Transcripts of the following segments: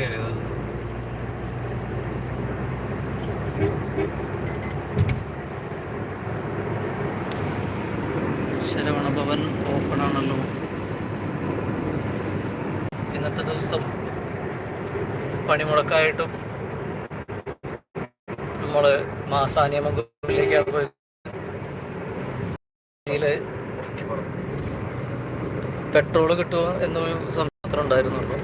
കയറിയത് ശരവണ ഭവൻ ഓപ്പൺ ആണല്ലോ. ഇന്നത്തെ ദിവസം പണിമുടക്കായിട്ടും നമ്മൾ മാസാനിയമങ്കൂരിലേക്കാണ് പോയി പെട്രോൾ കിട്ടുക എന്നൊരു സംശയം മാത്രമേ ഉണ്ടായിരുന്നുള്ളൂ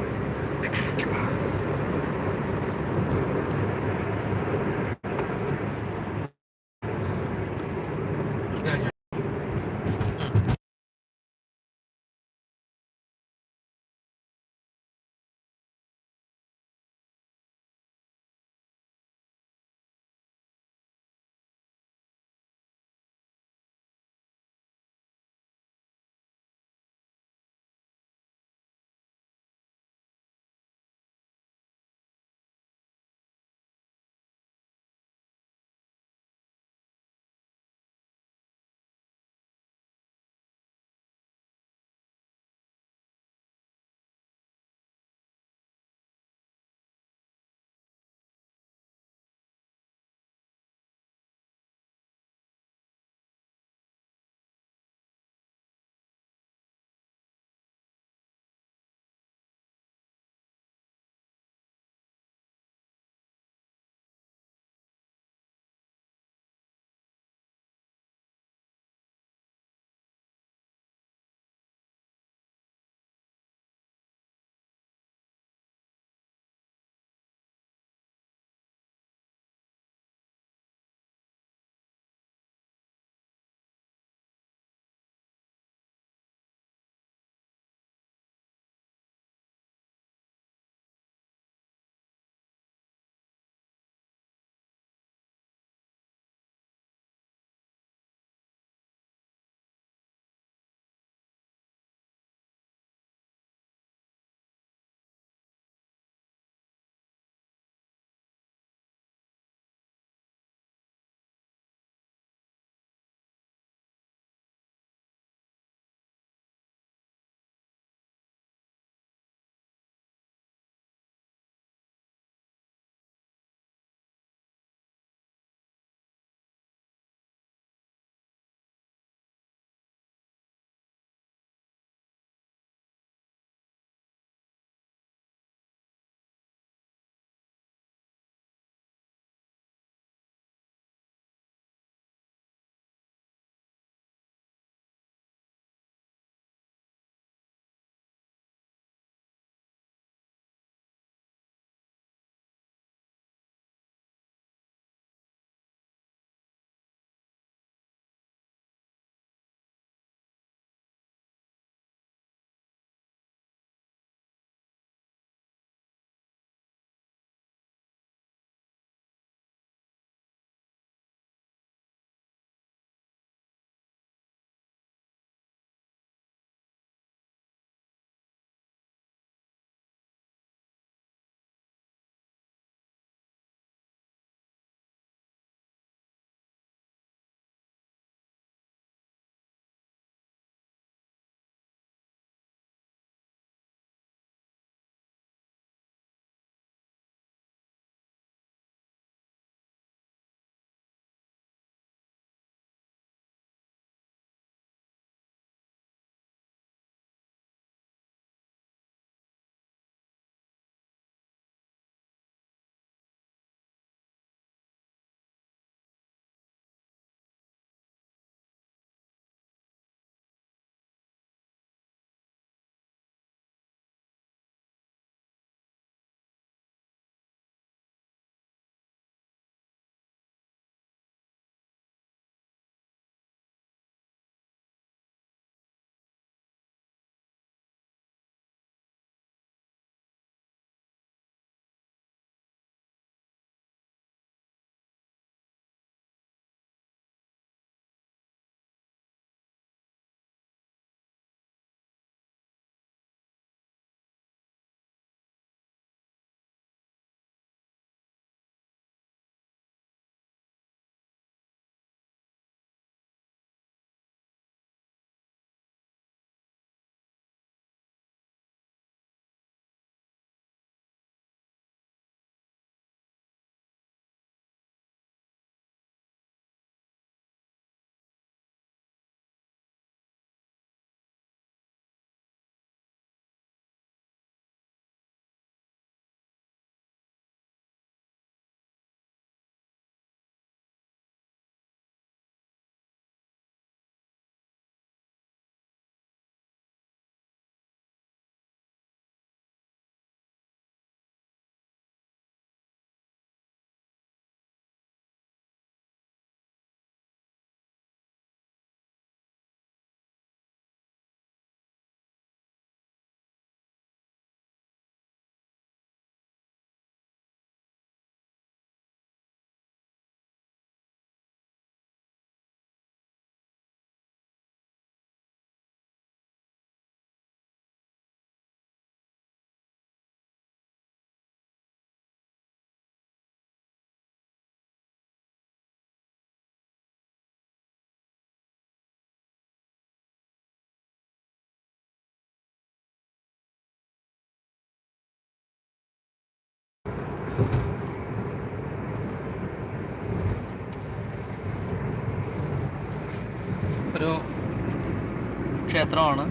ക്ഷേത്രമാണ്.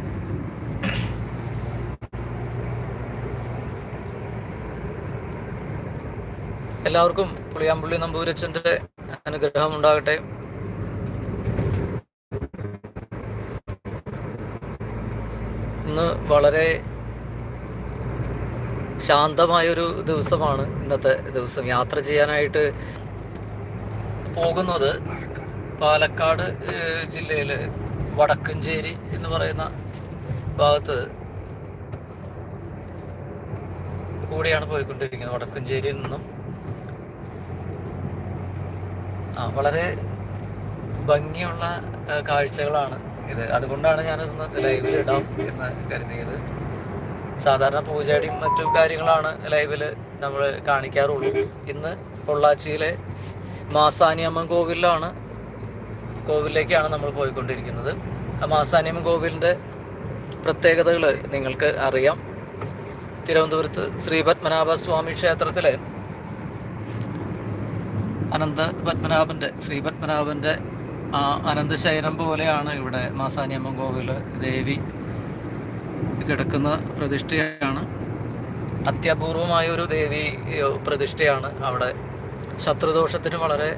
എല്ലാവർക്കും പുളിയാമ്പുള്ളി നമ്പൂരച്ചന്റെ അനുഗ്രഹം ഉണ്ടാകട്ടെ. ഇന്ന് വളരെ ശാന്തമായൊരു ദിവസമാണ് ഇന്നത്തെ ദിവസം. യാത്ര ചെയ്യാനായിട്ട് പോകുന്നത് പാലക്കാട് ജില്ലയിൽ വടക്കഞ്ചേരി എന്ന് പറയുന്ന ഭാഗത്ത് കൂടിയാണ് പോയിക്കൊണ്ടിരിക്കുന്നത്. വടക്കഞ്ചേരിയിൽ നിന്നും. ആ വളരെ ഭംഗിയുള്ള കാഴ്ചകളാണ് ഇത്. അതുകൊണ്ടാണ് ഞാനിതൊന്ന് ലൈവിൽ ഇടാം എന്ന് കരുതിയത്. സാധാരണ പൂജയുടെയും മറ്റു കാര്യങ്ങളാണ് ലൈവിൽ നമ്മൾ കാണിക്കാറുള്ളൂ. ഇന്ന് പൊള്ളാച്ചിയിലെ മാസാനിയമ്മൻ കോവിലാണ് കോവിലേക്കാണ് നമ്മൾ പോയിക്കൊണ്ടിരിക്കുന്നത്. ആ മാസാനിയം കോവിലിന്റെ പ്രത്യേകതകൾ നിങ്ങൾക്ക് അറിയാം. തിരുവനന്തപുരത്ത് ശ്രീ പത്മനാഭ സ്വാമി ക്ഷേത്രത്തിലെ അനന്ത പത്മനാഭന്റെ ശ്രീ പത്മനാഭന്റെ ആ അനന്തശയനം പോലെയാണ് ഇവിടെ മാസാനിയമ്മൻ കോവിൽ ദേവി കിടക്കുന്ന പ്രതിഷ്ഠയാണ്. അത്യപൂർവമായ ഒരു ദേവി പ്രതിഷ്ഠയാണ് അവിടെ. ശത്രുദോഷത്തിന് വളരെ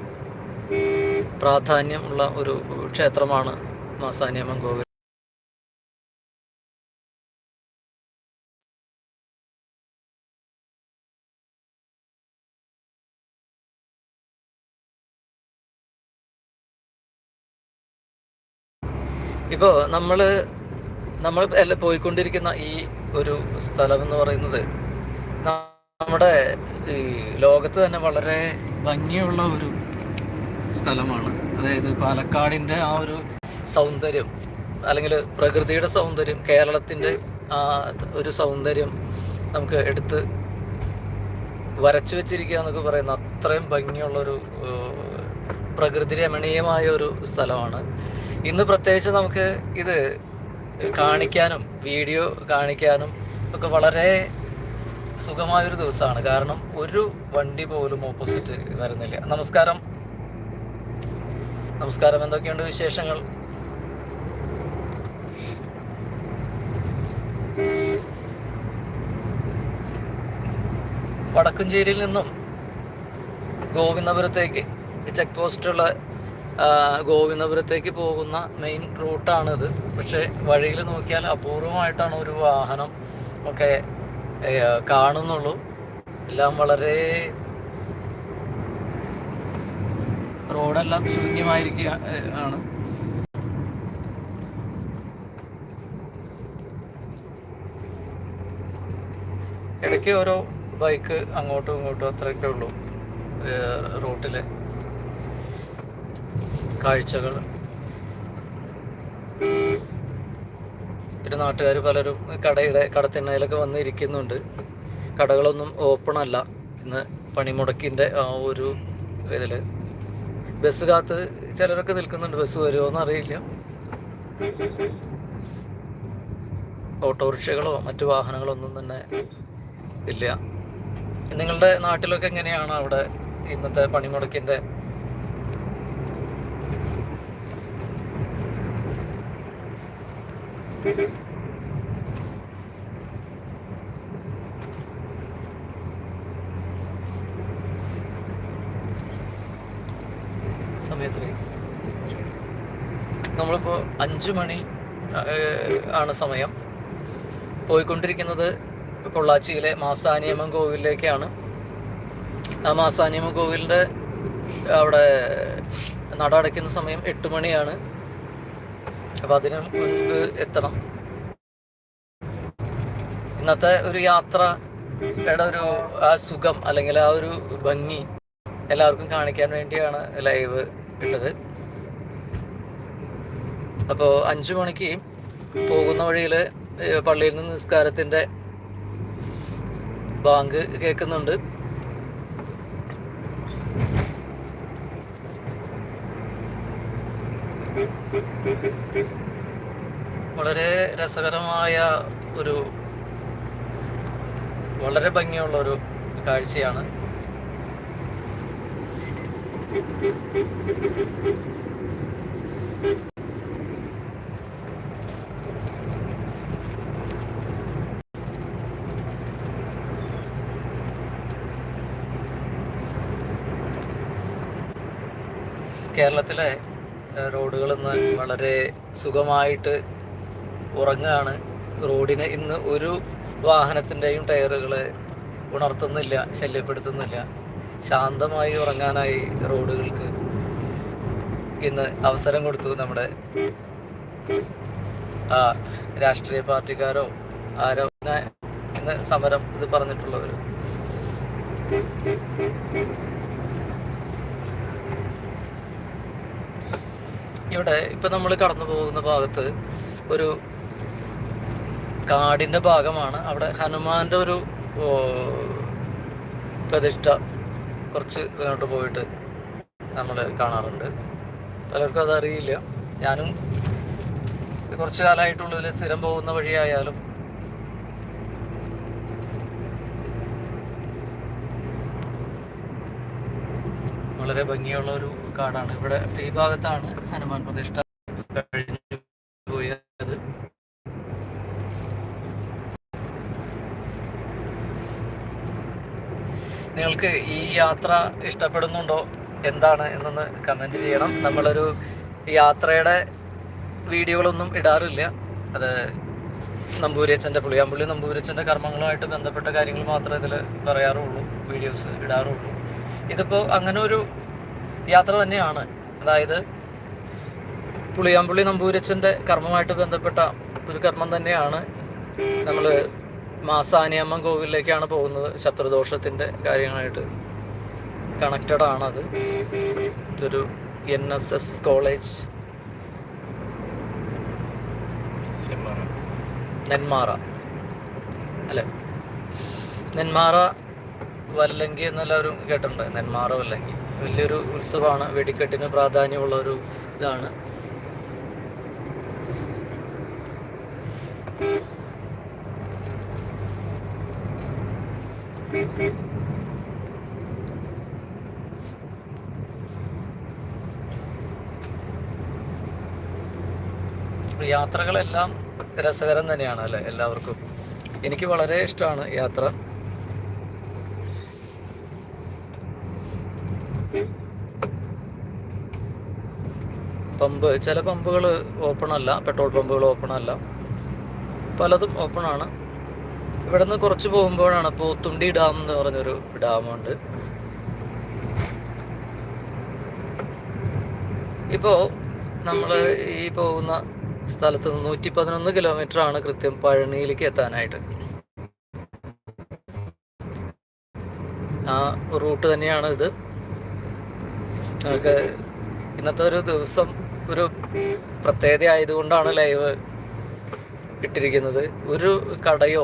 പ്രാധാന്യമുള്ള ഒരു ക്ഷേത്രമാണ് മാസാനിയമ്മൻ കോവിൽ ഇപ്പോൾ നമ്മൾ നമ്മൾ പോയിക്കൊണ്ടിരിക്കുന്ന ഈ ഒരു സ്ഥലം എന്ന് പറയുന്നത് നമ്മുടെ ഈ ലോകത്ത് തന്നെ വളരെ ഭംഗിയുള്ള ഒരു സ്ഥലമാണ്. അതായത് പാലക്കാടിന്റെ ആ ഒരു സൗന്ദര്യം അല്ലെങ്കിൽ പ്രകൃതിയുടെ സൗന്ദര്യം കേരളത്തിന്റെ ആ ഒരു സൗന്ദര്യം നമുക്ക് എടുത്ത് വരച്ചു വെച്ചിരിക്കുക എന്നൊക്കെ പറയുന്ന അത്രയും ഭംഗിയുള്ളൊരു പ്രകൃതി രമണീയമായ ഒരു സ്ഥലമാണ്. ഇന്ന് പ്രത്യേകിച്ച് നമുക്ക് ഇത് കാണിക്കാനും വീഡിയോ കാണിക്കാനും ഒക്കെ വളരെ സുഖമായൊരു ദിവസമാണ്. കാരണം ഒരു വണ്ടി പോലും ഓപ്പോസിറ്റ് വരുന്നില്ല. നമസ്കാരം. നമസ്കാരം. എന്തൊക്കെയുണ്ട് വിശേഷങ്ങൾ? വടക്കുംചേരിയിൽ നിന്നും ഗോവിന്ദപുരത്തേക്ക് ചെക്ക് പോസ്റ്റുള്ള ഗോവിന്ദപുരത്തേക്ക് പോകുന്ന മെയിൻ റൂട്ടാണിത്. പക്ഷെ വഴിയിൽ നോക്കിയാൽ അപൂർവമായിട്ടാണ് ഒരു വാഹനം ഒക്കെ കാണുന്നുള്ളൂ. എല്ലാം വളരെ റോഡെല്ലാം ശൂന്യമായിരിക്കുക ആണ്. ഇടയ്ക്ക് ഓരോ ബൈക്ക് അങ്ങോട്ടും ഇങ്ങോട്ടും അത്രയൊക്കെ ഉള്ളൂ റോട്ടിലെ കാഴ്ചകൾ. പിന്നെ നാട്ടുകാർ പലരും കടയുടെ കടത്തിണ്ണയിലൊക്കെ വന്നിരിക്കുന്നുണ്ട് കടകളൊന്നും ഓപ്പൺ അല്ല. ഇന്ന് പണിമുടക്കിന്റെ ആ ഒരു ഇതിൽ ബസ് കാത്ത് ചിലരൊക്കെ നിൽക്കുന്നുണ്ട്. ബസ് വരുമോ എന്ന് അറിയില്ല. ഓട്ടോറിക്ഷകളോ മറ്റു വാഹനങ്ങളോ ഒന്നും തന്നെ ഇല്ല. നിങ്ങളുടെ നാട്ടിലൊക്കെ എങ്ങനെയാണ് അവിടെ ഇന്നത്തെ പണിമുടക്കിന്റെ സമയത്ത് നമ്മളിപ്പോൾ അഞ്ചു മണി ആണ് സമയം. പോയിക്കൊണ്ടിരിക്കുന്നത് പൊള്ളാച്ചിയിലെ മാസാനിയമം കോവിലിലേക്കാണ് ആ മാസാനിയമം കോവിലിന്റെ അവിടെ നട അടയ്ക്കുന്ന സമയം എട്ട് മണിയാണ്. അപ്പം അതിന് മുൻപ് എത്തണം. ഇന്നത്തെ ഒരു യാത്രയുടെ ഒരു ആ സുഖം അല്ലെങ്കിൽ ആ ഒരു ഭംഗി എല്ലാവർക്കും കാണിക്കാൻ വേണ്ടിയാണ് ലൈവ് ഇട്ടത്. അപ്പോൾ അഞ്ചു മണിക്ക് പോകുന്ന വഴിയിൽ പള്ളിയിൽ നിന്ന് നിസ്കാരത്തിന്റെ ബാങ്ക് കേൾക്കുന്നുണ്ട്. വളരെ രസകരമായ ഒരു വളരെ ഭംഗിയുള്ള ഒരു കാഴ്ചയാണ്. കേരളത്തിലെ റോഡുകൾ ഇന്ന് വളരെ സുഖമായിട്ട് ഉറങ്ങുകയാണ് റോഡിന് ഇന്ന് ഒരു വാഹനത്തിന്റെയും ടയറുകൾ ഉണർത്തുന്നില്ല ശല്യപ്പെടുത്തുന്നില്ല. ശാന്തമായി ഉറങ്ങാനായി റോഡുകൾക്ക് ഇന്ന് അവസരം കൊടുത്തു നമ്മുടെ ആ രാഷ്ട്രീയ പാർട്ടിക്കാരോ ആരോ ഇന്ന് സമരം ഇത് പറഞ്ഞിട്ടുള്ളവർ ഇവിടെ ഇപ്പൊ നമ്മൾ കടന്നു പോകുന്ന ഭാഗത്ത് ഒരു കാടിന്റെ ഭാഗമാണ്. അവിടെ ഹനുമാന്റെ ഒരു പ്രതിഷ്ഠ കുറച്ച് ഇങ്ങോട്ട് പോയിട്ട് നമ്മൾ കാണാറുണ്ട്. പലർക്കും അതറിയില്ല. ഞാനും കുറച്ച് കാലമായിട്ടുള്ളിൽ സ്ഥിരം പോകുന്ന വഴിയായാലും വളരെ ഭംഗിയുള്ള ഒരു കാടാണ്. ഇവിടെ ഈ ഭാഗത്താണ് ഹനുമാൻ പ്രതിഷ്ഠ കഴിഞ്ഞു പോയത്. നിങ്ങൾക്ക് ഈ യാത്ര ഇഷ്ടപ്പെടുന്നുണ്ടോ? എന്താണ് എന്നൊന്ന് കമന്റ് ചെയ്യണം. നമ്മളൊരു യാത്രയുടെ വീഡിയോകളൊന്നും ഇടാറില്ല. അത് നമ്പൂരിയച്ഛന്റെ പുളിയാമ്പുള്ളി നമ്പൂരിയച്ഛന്റെ കർമ്മങ്ങളുമായിട്ട് ബന്ധപ്പെട്ട കാര്യങ്ങൾ മാത്രമേ ഇതിൽ പറയാറുള്ളൂ. വീഡിയോസ് ഇടാറുള്ളൂ. ഇതിപ്പോൾ അങ്ങനെ ഒരു യാത്ര തന്നെയാണ്. അതായത് പുളിയാമ്പുള്ളി നമ്പൂരച്ചന്റെ കർമ്മമായിട്ട് ബന്ധപ്പെട്ട ഒരു കർമ്മം തന്നെയാണ് നമ്മൾ മാസാനിയമ്മൻ കോവിലേക്കാണ് പോകുന്നത്. ശത്രുദോഷത്തിന്റെ കാര്യങ്ങളായിട്ട് കണക്റ്റഡ് ആണത്. ഇതൊരു N S S college Nenmara. അല്ലെ? നെന്മാറ വല്ലങ്കി എന്നെല്ലാവരും കേട്ടിട്ടുണ്ട്? നെന്മാറ വല്ലങ്കി. വലിയൊരു ഉത്സവമാണ്. വെടിക്കെട്ടിന് പ്രാധാന്യമുള്ള ഒരു ഇതാണ്. യാത്രകളെല്ലാം രസകരം തന്നെയാണ് അല്ലേ? എല്ലാവർക്കും. എനിക്ക് വളരെ ഇഷ്ടമാണ് യാത്ര. പമ്പ് ചില പമ്പുകൾ ഓപ്പൺ അല്ല പെട്രോൾ പമ്പുകൾ ഓപ്പൺ അല്ല. പലതും ഓപ്പൺ ആണ്. ഇവിടെ നിന്ന് കുറച്ച് പോകുമ്പോഴാണ് പോത്തുണ്ടി ഡാം എന്ന് പറഞ്ഞൊരു ഡാമുണ്ട് ഇപ്പോൾ നമ്മൾ ഈ പോകുന്ന സ്ഥലത്ത് നിന്ന് നൂറ്റി പതിനൊന്ന് കിലോമീറ്റർ ആണ് കൃത്യം പഴനിയിലേക്ക് എത്താനായിട്ട്. ആ റൂട്ട് തന്നെയാണ് ഇത്. നമുക്ക് ഇന്നത്തെ ഒരു ദിവസം ഒരു പ്രത്യേകത ആയതുകൊണ്ടാണ് ലൈവ് ഇട്ടിരിക്കുന്നത്. ഒരു കടയോ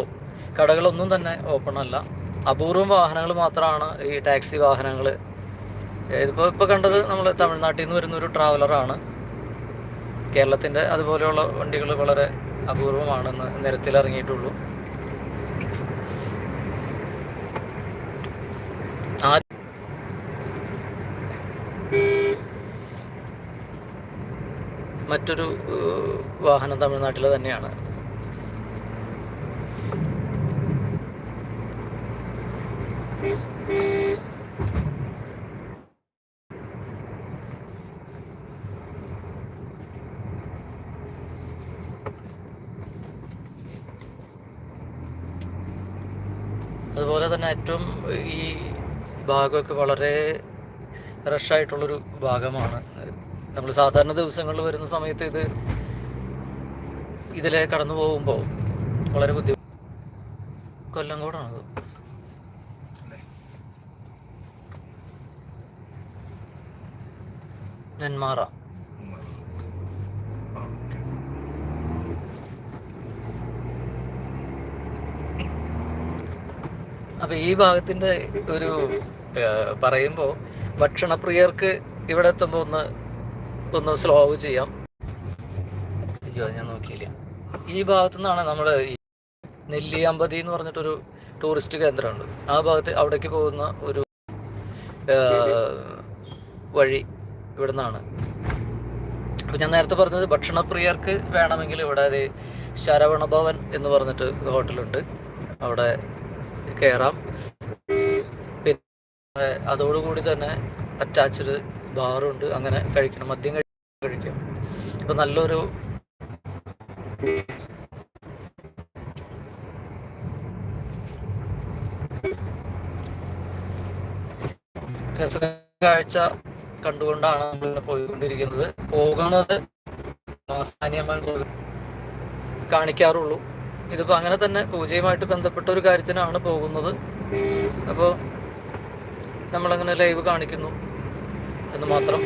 കടകളൊന്നും തന്നെ ഓപ്പൺ അല്ല. അപൂർവം വാഹനങ്ങൾ മാത്രമാണ് ഈ ടാക്സി വാഹനങ്ങൾ ഇതിപ്പോൾ ഇപ്പോൾ കണ്ടത് നമ്മൾ തമിഴ്നാട്ടിൽ നിന്ന് വരുന്ന ഒരു ട്രാവലറാണ് കേരളത്തിന്റെ അതുപോലെയുള്ള വണ്ടികൾ വളരെ അപൂർവമാണെന്ന് നിരത്തിലിറങ്ങിയിട്ടുള്ളൂ. മറ്റൊരു വാഹനം തമിഴ്നാട്ടിലെ തന്നെയാണ്. അതുപോലെ തന്നെ ഏറ്റവും ഈ ഭാഗമൊക്കെ വളരെ റഷായിട്ടുള്ളൊരു ഭാഗമാണ്. നമ്മൾ സാധാരണ ദിവസങ്ങളിൽ വരുന്ന സമയത്ത് ഇത് ഇതിലെ കടന്നു പോകുമ്പോൾ വളരെ ബുദ്ധിമുട്ട് കൊല്ലംകോടാണത് നെന്മാറ. അപ്പൊ ഈ ഭാഗത്തിന്റെ ഒരു പറയുമ്പോൾ ഭക്ഷണപ്രിയർക്ക് ഇവിടെ എത്തുമ്പോൾ ഒന്ന് ഒന്ന് സ്ലോ ചെയ്യാം. അയ്യോ ഞാൻ നോക്കിയില്ല. ഈ ഭാഗത്തു നിന്നാണ് നമ്മൾ നെല്ലിയാമ്പതി എന്ന് പറഞ്ഞിട്ടൊരു ടൂറിസ്റ്റ് കേന്ദ്രമുണ്ട്. ആ ഭാഗത്ത് അവിടേക്ക് പോകുന്ന ഒരു വഴി ഇവിടെ നിന്നാണ് അപ്പം ഞാൻ നേരത്തെ പറഞ്ഞത് ഭക്ഷണപ്രിയർക്ക് വേണമെങ്കിൽ ഇവിടെ അത് ശരവണ ഭവൻ എന്ന് പറഞ്ഞിട്ട് ഹോട്ടലുണ്ട്. അവിടെ കയറാം പിന്നെ അതോടുകൂടി തന്നെ അറ്റാച്ച്ഡ് ബാറുണ്ട് അങ്ങനെ കഴിക്കണം. മദ്യം കഴിക്കാം അപ്പൊ നല്ലൊരു രസകാഴ്ച കണ്ടുകൊണ്ടാണ് നമ്മൾ പോയിക്കൊണ്ടിരിക്കുന്നത്. പോകുന്നത് മാസാനിയമ്മൻ കോവിൽ കാണിക്കാറുള്ളൂ. ഇതിപ്പോൾ അങ്ങനെ തന്നെ പൂജയുമായിട്ട് ബന്ധപ്പെട്ട ഒരു കാര്യത്തിനാണ് പോകുന്നത്. അപ്പോൾ നമ്മളങ്ങനെ ലൈവ് കാണിക്കുന്നു എന്ന് മാത്രം.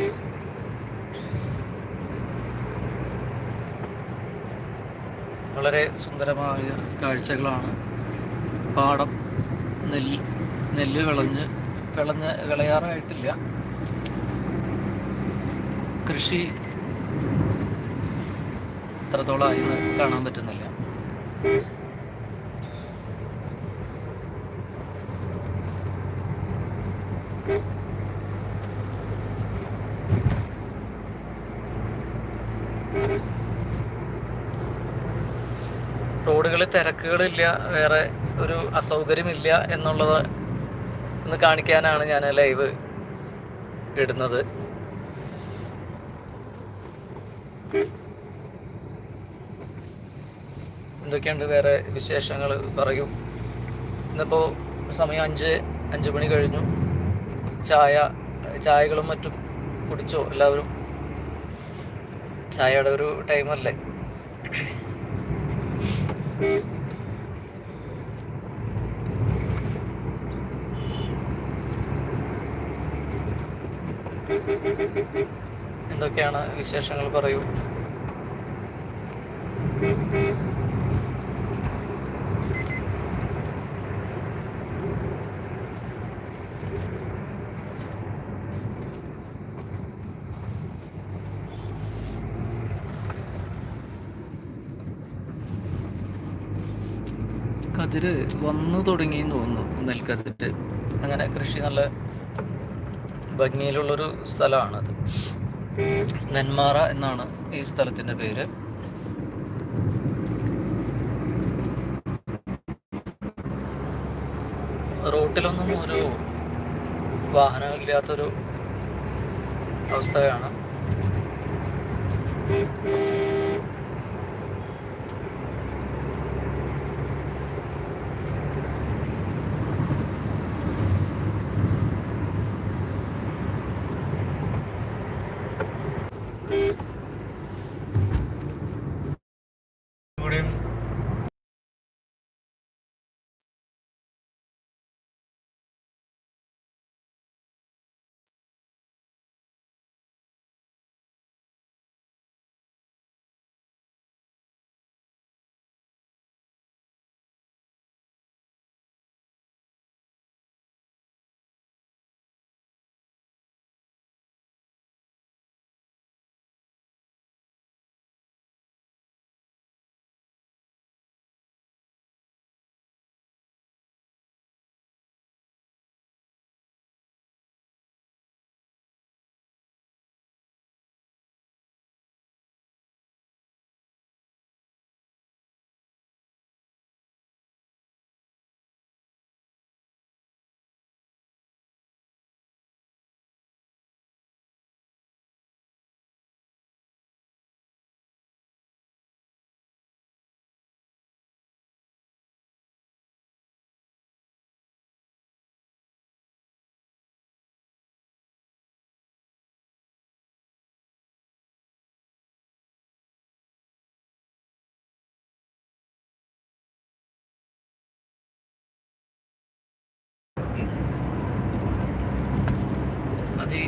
വളരെ സുന്ദരമായ കാഴ്ചകളാണ്. പാടം നെല്ല് നെല്ല് വിളഞ്ഞ് വിളഞ്ഞ് വിളയാറായിട്ടില്ല. കൃഷി എത്രത്തോളം ആയി കാണാൻ പറ്റുന്നില്ല തിരക്കുകളില്ല വേറെ ഒരു അസൗകര്യമില്ല എന്നുള്ളത് ഒന്ന് കാണിക്കാനാണ് ഞാൻ ലൈവ് ഇടുന്നത്. എന്തൊക്കെയുണ്ട് വേറെ വിശേഷങ്ങൾ? പറയൂ. ഇന്നിപ്പോൾ സമയം അഞ്ച് അഞ്ച് മണി കഴിഞ്ഞു. ചായ ചായകളും മറ്റും കുടിച്ചോ എല്ലാവരും? ചായയുടെ ഒരു ടൈമല്ലേ? എന്തൊക്കെയാണ് വിശേഷങ്ങൾ പറയൂ? കതിര് വന്നു തുടങ്ങി തോന്നുന്നു. നെൽക്കതിര്. അങ്ങനെ കൃഷി നല്ല ഭംഗിയിലുള്ളൊരു സ്ഥലമാണത്. നെന്മാറ എന്നാണ് ഈ സ്ഥലത്തിന്റെ പേര്. റോട്ടിലൊന്നും ഒരു വാഹനമില്ലാത്തൊരു അവസ്ഥയാണ്.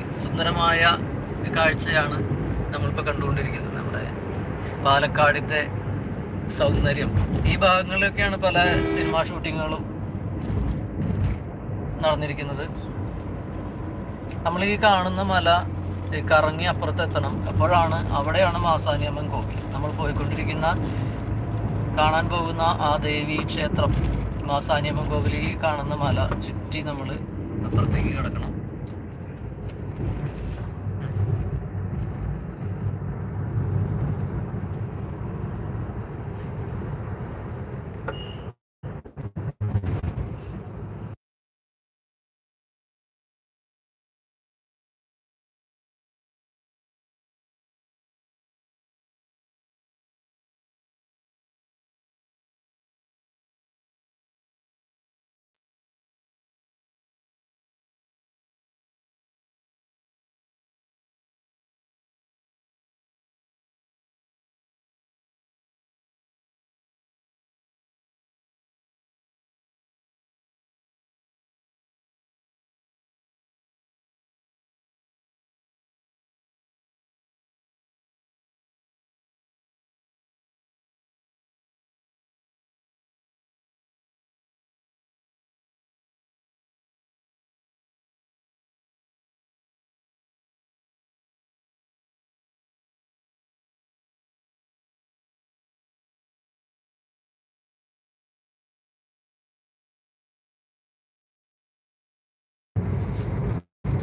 അതിസുന്ദരമായ കാഴ്ചയാണ് നമ്മളിപ്പോൾ കണ്ടുകൊണ്ടിരിക്കുന്നത് നമ്മുടെ പാലക്കാടിന്റെ സൗന്ദര്യം. ഈ ഭാഗങ്ങളിലൊക്കെയാണ് പല സിനിമാ ഷൂട്ടിങ്ങുകളും നടന്നിരിക്കുന്നത്. നമ്മൾ ഈ കാണുന്ന മല കറങ്ങി അപ്പുറത്തെത്തണം. അപ്പോഴാണ് അവിടെയാണ് മാസാനിയമ്മൻ കോവിൽ. നമ്മൾ പോയിക്കൊണ്ടിരിക്കുന്ന കാണാൻ പോകുന്ന ആ ദേവി ക്ഷേത്രം മാസാനിയമ്മൻ കോവിൽ ഈ കാണുന്ന മല ചുറ്റി നമ്മൾ അപ്പുറത്തേക്ക് കിടക്കണം.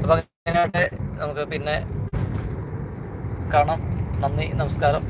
അപ്പം അങ്ങനെയാട്ടെ നമുക്ക് പിന്നെ കാണാം. നന്ദി നമസ്കാരം.